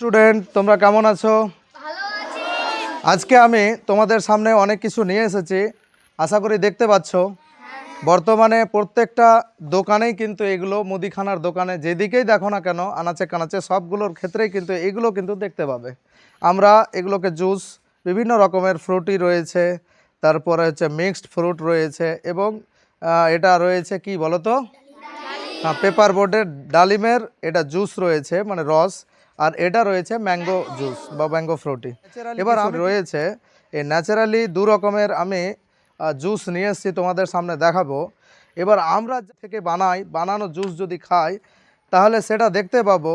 Student তোমরা কেমন আছো? আজকে আমি তোমাদের সামনে অনেক কিছু নিয়ে এসেছি। আশা করি দেখতে পাচ্ছ বর্তমানে প্রত্যেকটা দোকানেই কিন্তু এগুলো মুদিখানার দোকানে যেদিকেই দেখো না কেন আনাচে কানাচে সবগুলোর ক্ষেত্রেই কিন্তু এগুলো কিন্তু দেখতে পাবে। আমরা এগুলোকে জুস বিভিন্ন রকমের ফ্রুটি রয়েছে তারপরে হচ্ছে মিক্সড ফ্রুট রয়েছে এবং এটা রয়েছে কি বলো তো হ্যাঁ পেপার বোর্ডের ডালিমের এটা জুস রয়েছে মানে রস। আর এটা রয়েছে ম্যাঙ্গো জুস বা ম্যাঙ্গো ফ্রুটি। এবার আমি রয়েছে এই ন্যাচারালি দু রকমের আমি জুস নিয়ে এসেছি তোমাদের সামনে দেখাবো। এবার আমরা থেকে বানাই বানানো জুস যদি খাই তাহলে সেটা দেখতে পাবো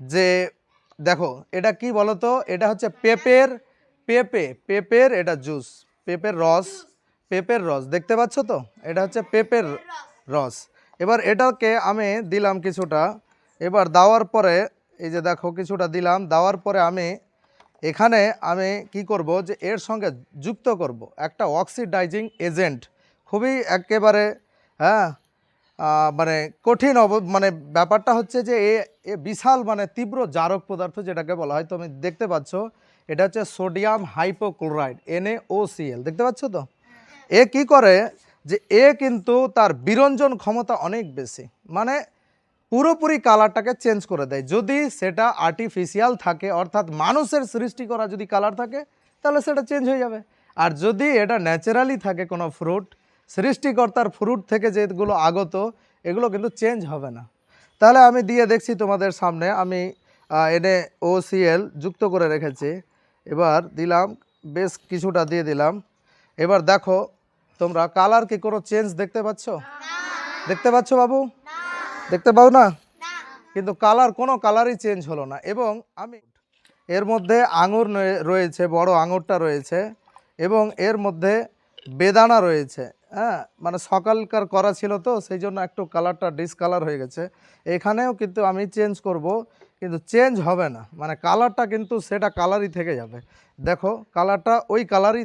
যে দেখো এটা কি বলো তো এটা হচ্ছে পেঁপের পেঁপে পেঁপের এটা জুস পেঁপের রস পেঁপের রস দেখতে পাচ্ছ তো? এটা হচ্ছে পেঁপের রস। এবার এটাকে আমি দিলাম কিছুটা এবার দেওয়ার পরে এই যে দেখো, কিছুটা দিলাম, দেওয়ার পরে আমি এখানে আমি কি করব যে এর সঙ্গে যুক্ত করব একটা অক্সিডাইজিং এজেন্ট খুবই একেবারে হ্যাঁ মানে কঠিন অব মানে ব্যাপারটা হচ্ছে যে এ বিশাল মানে তীব্র জারক পদার্থ যেটাকে বলা হয়, তুমি দেখতে পাচ্ছ, এটা হচ্ছে সোডিয়াম হাইপোক্লোরাইড এনএওসিএল দেখতে পাচ্ছ তো? এ কি করে যে এ কিন্তু তার বিরঞ্জন ক্ষমতা অনেক বেশি মানে পুরোপুরি কালারটাকে চেঞ্জ করে দেয়। যদি সেটা আর্টিফিশিয়াল থাকে, অর্থাৎ মানুষের সৃষ্টি করা যদি কালার থাকে, তাহলে সেটা চেঞ্জ হয়ে যাবে। আর যদি এটা ন্যাচারালি থাকে কোনো ফ্রুট সৃষ্টিকর্তার ফ্রুট থেকে যেগুলো আগত, এগুলো কিন্তু চেঞ্জ হবে না। তাহলে আমি দিয়ে দেখছি তোমাদের সামনে, আমি এনে ওসিএল যুক্ত করে রেখেছি। এবার দিলাম, বেশ কিছুটা দিয়ে দিলাম। এবার দেখো, তোমরা কালার কি কোনো চেঞ্জ দেখতে পাচ্ছ? দেখতে পাচ্ছ বাবু? দেখতে পাও না? কিন্তু কালার কোনো কালারই চেঞ্জ হলো না। এবং আমি এর মধ্যে আঙুর রয়েছে বড় আঙুরটা রয়েছে এবং এর মধ্যে বেদানা রয়েছে। হ্যাঁ মানে সকালকার করা ছিল তো সেই জন্য একটু কালারটা ডিসকালার হয়ে গেছে। এখানেও কিন্তু আমি চেঞ্জ করব কিন্তু চেঞ্জ হবে না। মানে কালারটা কিন্তু সেটা কালারই থেকে যাবে। দেখো কালারটা ওই কালারই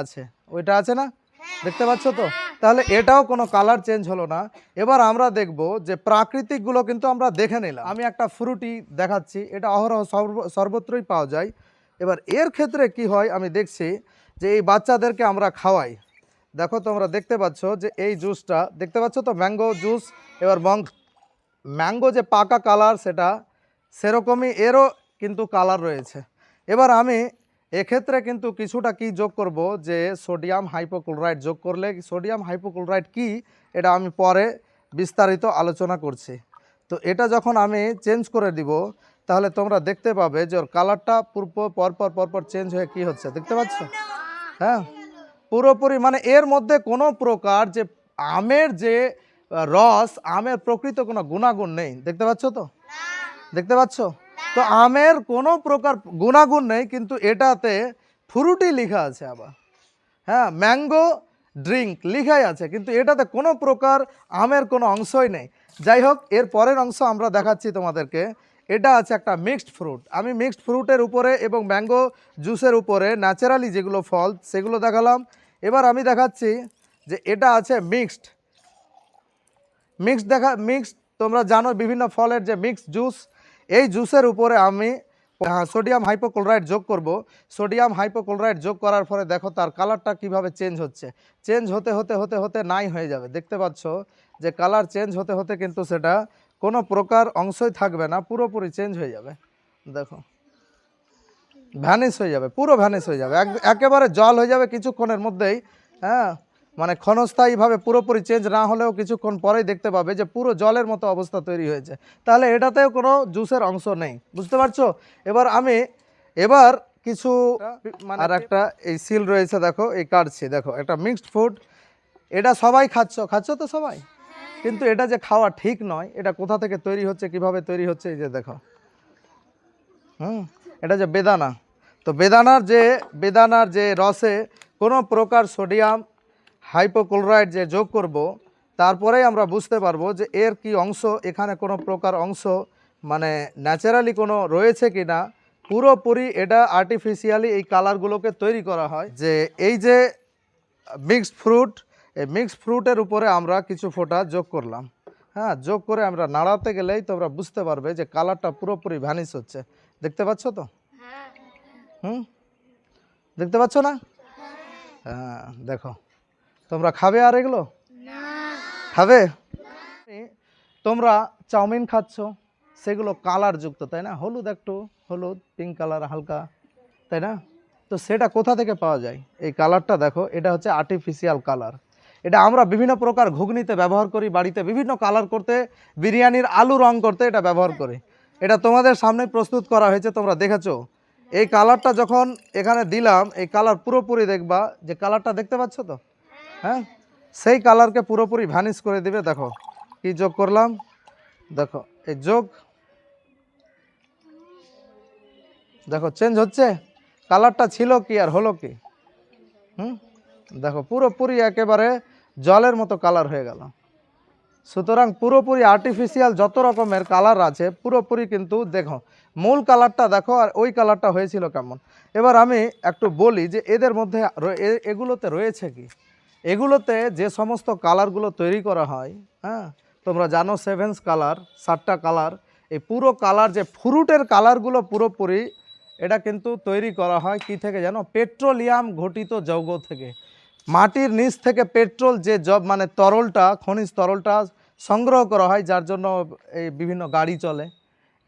আছে। ওইটা আছে না? দেখতে পাচ্ছ তো? তাহলে এটাও কোনো কালার চেঞ্জ হলো না। এবার আমরা দেখব যে প্রাকৃতিকগুলো কিন্তু আমরা দেখে নিলাম। আমি একটা ফ্রুটি দেখাচ্ছি, এটা অহরহ সর্বত্রই পাওয়া যায়। এবার এর ক্ষেত্রে কি হয়, আমি দেখছি যে এই বাচ্চাদেরকে আমরা খাওয়াই। দেখো তোমরা দেখতে পাচ্ছ যে এই জুসটা দেখতে পাচ্ছ তো ম্যাঙ্গো জুস এবার ম্যাঙ্গো যে পাকা কালার সেটা সেরকমই এরও কিন্তু কালার রয়েছে। এবার আমি এক্ষেত্রে কিন্তু কিছুটা কি যোগ করব? যে সোডিয়াম হাইপোক্লোরাইড যোগ করলে সোডিয়াম হাইপোক্লোরাইড কি? এটা আমি পরে বিস্তারিত আলোচনা করছি। তো এটা যখন আমি চেঞ্জ করে দিব তাহলে তোমরা দেখতে পাবে যে ওর কালারটা পূর্ব পরপর পরপর চেঞ্জ হয়ে কি হচ্ছে। দেখতে পাচ্ছ? হ্যাঁ? পুরোপুরি মানে এর মধ্যে কোনো প্রকার যে আমের যে রস আমের প্রকৃত কোনো গুণাগুণ নেই। দেখতে পাচ্ছ তো? দেখতে পাচ্ছ? তো আমের কোনো প্রকার গুণাগুণ নেই, কিন্তু এটাতে ফ্রুটি লেখা আছে আবার। হ্যাঁ ম্যাঙ্গো ড্রিঙ্ক লিখাই আছে, কিন্তু এটাতে কোনো প্রকার আমের কোনো অংশই নেই। যাই হোক, এর পরের অংশ আমরা দেখাচ্ছি তোমাদেরকে। এটা আছে একটা মিক্সড ফ্রুট। আমি মিক্সড ফ্রুটের উপরে এবং ম্যাঙ্গো জুসের উপরে ন্যাচারালি যেগুলো ফল, সেগুলো দেখালাম। এবার আমি দেখাচ্ছি যে এটা আছে মিক্সড। মিক্সড দেখা, মিক্সড, তোমরা জানো বিভিন্ন ফলের যে মিক্সড জুস এই জুসের উপরে আমি হ্যাঁ, সোডিয়াম হাইপোক্লোরাইড যোগ করব। সোডিয়াম হাইপোক্লোরাইড যোগ করার পরে দেখো তার কালারটা কীভাবে চেঞ্জ হচ্ছে। চেঞ্জ হতে হতে হতে হতে নাই হয়ে যাবে। দেখতে পাচ্ছ যে কালার চেঞ্জ হতে হতে কিন্তু সেটা কোনো প্রকার অংশই থাকবে না পুরোপুরি চেঞ্জ হয়ে যাবে। দেখো। ভ্যানিস হয়ে যাবে পুরো ভ্যানিস হয়ে যাবে। এক- একেবারে জল হয়ে যাবে কিছুক্ষণের মধ্যেই হ্যাঁ। মানে ক্ষণস্থায়ীভাবে পুরোপুরি চেঞ্জ না হলেও কিছুক্ষণ পরেই দেখতে পাবে যে পুরো জলের মতো অবস্থা তৈরি হয়েছে। তাহলে এটাতেও কোনো জুসের অংশ নেই বুঝতে পারছ? এবার আমি এবার কিছু মানে আর একটা এই সিল রয়েছে দেখো এই কাটছি দেখো একটা মিক্সড ফুড এটা সবাই খাচ্ছ? খাচ্ছ তো সবাই? কিন্তু এটা যে খাওয়া ঠিক নয় এটা কোথা থেকে তৈরি হচ্ছে কীভাবে তৈরি হচ্ছে এই যে দেখো। হুম এটা যে বেদানা। তো বেদানার যে বেদানার যে রসে কোনো প্রকার সোডিয়াম হাইপোক্লোরাইড যে যোগ করব তারপরেই আমরা বুঝতে পারব যে এর কি অংশ এখানে কোনো প্রকার অংশ মানে ন্যাচারালি কোনো রয়েছে কি না। পুরোপুরি এটা আর্টিফিশিয়ালি এই কালারগুলোকে তৈরি করা হয় যে এই যে মিক্সড ফ্রুট এই মিক্সড ফ্রুটের উপরে আমরা কিছু ফোঁটা যোগ করলাম। হ্যাঁ যোগ করে আমরা নাড়াতে গেলেই তোমরা বুঝতে পারবে যে কালারটা পুরোপুরি ভ্যানিশ হচ্ছে। দেখতে পাচ্ছ তো? হুম? দেখতে পাচ্ছ না? হ্যাঁ দেখো। তোমরা খাবে আর এগুলো? খাবে? তোমরা চাউমিন খাচ্ছ সেগুলো কালার যুক্ত তাই না? হলুদ একটু হলুদ পিঙ্ক কালার হালকা তাই না? তো সেটা কোথা থেকে পাওয়া যায়? এই কালারটা দেখো এটা হচ্ছে আর্টিফিশিয়াল কালার এটা আমরা বিভিন্ন প্রকার ঘুগনিতে ব্যবহার করি বাড়িতে বিভিন্ন কালার করতে বিরিয়ানির আলু রং করতে এটা ব্যবহার করি। এটা তোমাদের সামনে প্রস্তুত করা হয়েছে তোমরা দেখেছ? এই কালারটা যখন এখানে দিলাম এই কালার পুরোপুরি দেখবা যে কালারটা দেখতে পাচ্ছ তো? হ্যাঁ? সেই কালারকে পুরোপুরি ভ্যানিশ করে দিবে, দেখো। কি যোগ করলাম? দেখো, এই যোগ। দেখো চেঞ্জ হচ্ছে? কালারটা ছিল কি আর হলো কি? হুম? দেখো, পুরোপুরি একেবারে জলের মতো কালার হয়ে গেল। সুতরাং পুরোপুরি আর্টিফিশিয়াল যত রকমের কালার আছে, পুরোপুরি কিন্তু দেখো, মূল কালারটা দেখো আর ওই কালারটা হয়েছিল কেমন। এবার আমি একটু বলি যে এদের মধ্যে এগুলোতে রয়েছে কি? এগুলোতে যে সমস্ত কালারগুলো তৈরি করা হয় হ্যাঁ তোমরা জানো সেভেন্স কালার, সাতটা কালার, এই পুরো কালার যে ফ্রুটের কালারগুলো পুরোপুরি, এটা কিন্তু তৈরি করা হয় কি থেকে জানো? পেট্রোলিয়াম ঘটিত যৌগ থেকে। মাটির নিচ থেকে পেট্রোল যে জব মানে তরলটা, খনিজ তরলটা সংগ্রহ করা হয়, যার জন্য এই বিভিন্ন গাড়ি চলে।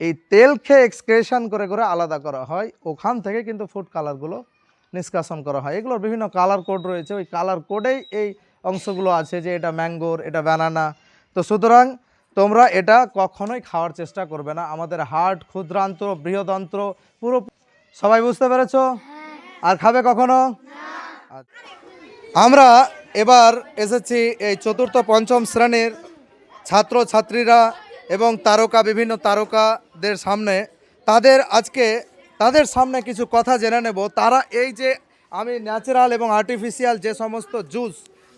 এই তেল খেয়ে এক্সক্রেশন করে করে আলাদা করা হয়। ওখান থেকে কিন্তু ফুড কালারগুলো নিষ্কাশন করা হয়। এগুলোর বিভিন্ন কালার কোড রয়েছে। ওই কালার কোডেই এই অংশগুলো আছে যে এটা ম্যাঙ্গোর এটা ব্যানানা। তো সুতরাং তোমরা এটা কখনোই খাওয়ার চেষ্টা করবে না। আমাদের হার্ট ক্ষুদ্রান্ত্র বৃহদন্ত্র পুরো সবাই বুঝতে পেরেছ? আর খাবে কখনো। আমরা এবার এসেছি এই চতুর্থ পঞ্চম শ্রেণির ছাত্র ছাত্রীরা এবং তারকা বিভিন্ন তারকাদের সামনে। তাদের আজকে তাদের সামনে কিছু কথা জেনে নেব। তারা এই যে আমি ন্যাচারাল এবং আর্টিফিশিয়াল যে সমস্ত জুস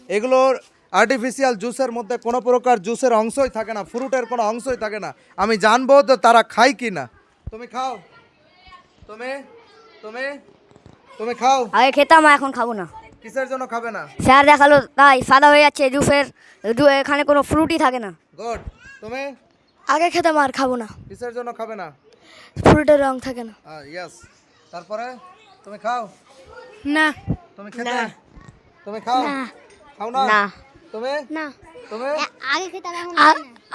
এগুলোর আর্টিফিশিয়াল জুসের মধ্যে কোনো প্রকার জুসের অংশই থাকে না ফ্রুটের কোনো অংশই থাকে না। আমি জানব তো তারা খায় কি না। তুমি খাও। তুমি? তুমি? তুমি খাও। আগে খেতাম এখন খাব না। কিসের জন্য খাবে না? স্যার দেখাল তাই সাদা হয়ে যাচ্ছে জুসের এখানে কোনো ফ্রুটই থাকে না। গুড তুমি? আগে খেতাম আর খাব না। কিসের জন্য খাবে না? ফ্রুটের রং থাকে না। ইয়েস তারপরে? তুমি খাও? না। তুমি খেতে? তুমি খাও? খাও না? না। তুমি? না। তুমি? আগে খেতাম এখন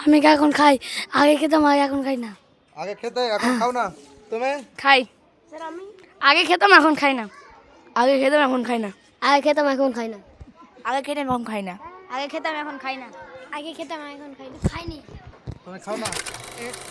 আমি এখন খাই? আগে খেতাম আগে এখন খাই না। আগে খেতে এখন খাও না। তুমি? খাই। স্যার আমি? আগে খেতাম এখন খাই না। আগে খেতাম এখন খাই না। আগে খেতাম এখন খাই না। আগে খেতাম এখন খাই না। আগে খেতাম এখন খাই না। আগে খেতাম এখন খাই না। খাইনি। না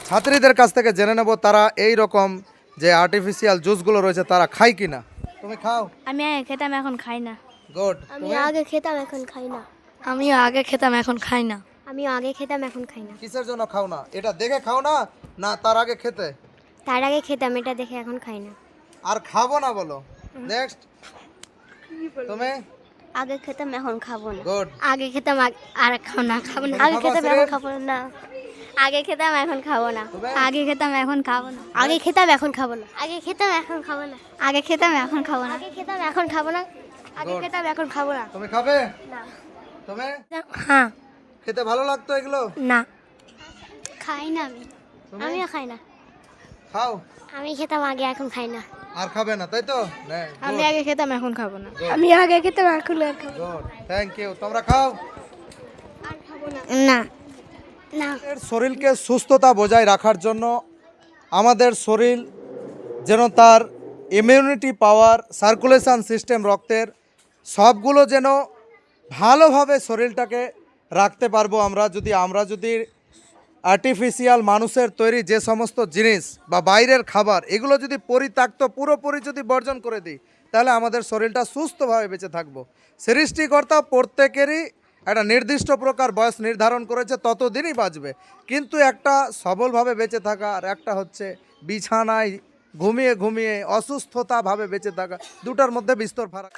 ছাত্রীদের কাছ থেকে জেনে নেব তারা এই রকম যে আর্টিফিশিয়াল জুসগুলো রয়েছে তারা খায় কি না তুমি খাও। আমি আগে খেতাম এখন খাই না। গুড আমি আগে খেতাম এখন খাই না। আমিও আগে খেতাম এখন খাই না। আমি আগে খেতাম এখন খাই না। কিসের জন্য খাও না? এটা দেখে খাও না না তার আগে খেতে? তার আগে খেতাম এটা দেখে এখন খাই না। আর খাব না বলো। নেক্সট তুমি? আগে খেতাম এখন খাব না। গুড আগে খেতাম আর খাব না খাব না। আগে খেতাম এখন খাব না। আগে খেতাম এখন খাব না আগে খেতাম এখন খাব না আগে খেতাম এখন খাব না আগে খেতাম এখন খাব না আগে খেতাম এখন খাব না আগে খেতাম এখন খাব না আগে খেতাম এখন খাব না তুমি খাবে না তুমি হ্যাঁ খেতে ভালো লাগতো এগুলো না খাই না আমি আমিও খাই না খাও আমি খেতাম আগে এখন খাই না আর খাবে না তাই তো আমি আগে খেতাম এখন খাব না আমি আগে খেতাম এখন আর খাব থ্যাংক ইউ তোমরা খাও আর খাব না না শরীরকে সুস্থতা বজায় রাখার জন্য আমাদের শরীর যেন তার ইমিউনিটি পাওয়ার সার্কুলেশন সিস্টেম রক্তের সবগুলো যেন ভালোভাবে শরীরটাকে রাখতে পারব আমরা যদি আমরা যদি আর্টিফিশিয়াল মানুষের তৈরি যে সমস্ত জিনিস বা বাইরের খাবার, এগুলো যদি পরিত্যক্ত, পুরোপুরি যদি বর্জন করে দিই, তাহলে আমাদের শরীরটা সুস্থভাবে বেঁচে থাকব। সৃষ্টিকর্তা প্রত্যেকেরই একটা নির্দিষ্ট প্রকার বয়স নির্ধারণ করেছে, ততদিনই বাঁচবে। কিন্তু একটা সবলভাবে বেঁচে থাকা আর একটা হচ্ছে বিছানায় ঘুমিয়ে ঘুমিয়ে অসুস্থতাভাবে বেঁচে থাকা, দুটার মধ্যে বিস্তর ফারাক।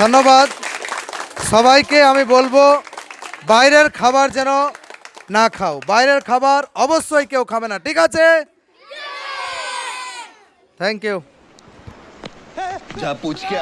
ধন্যবাদ। সবাইকে আমি বলব, বাইরের খাবার যেন না খাও। বাইরের খাবার অবশ্যই কেউ খাবে না, ঠিক আছে? থ্যাংক ইউ যা পুচকে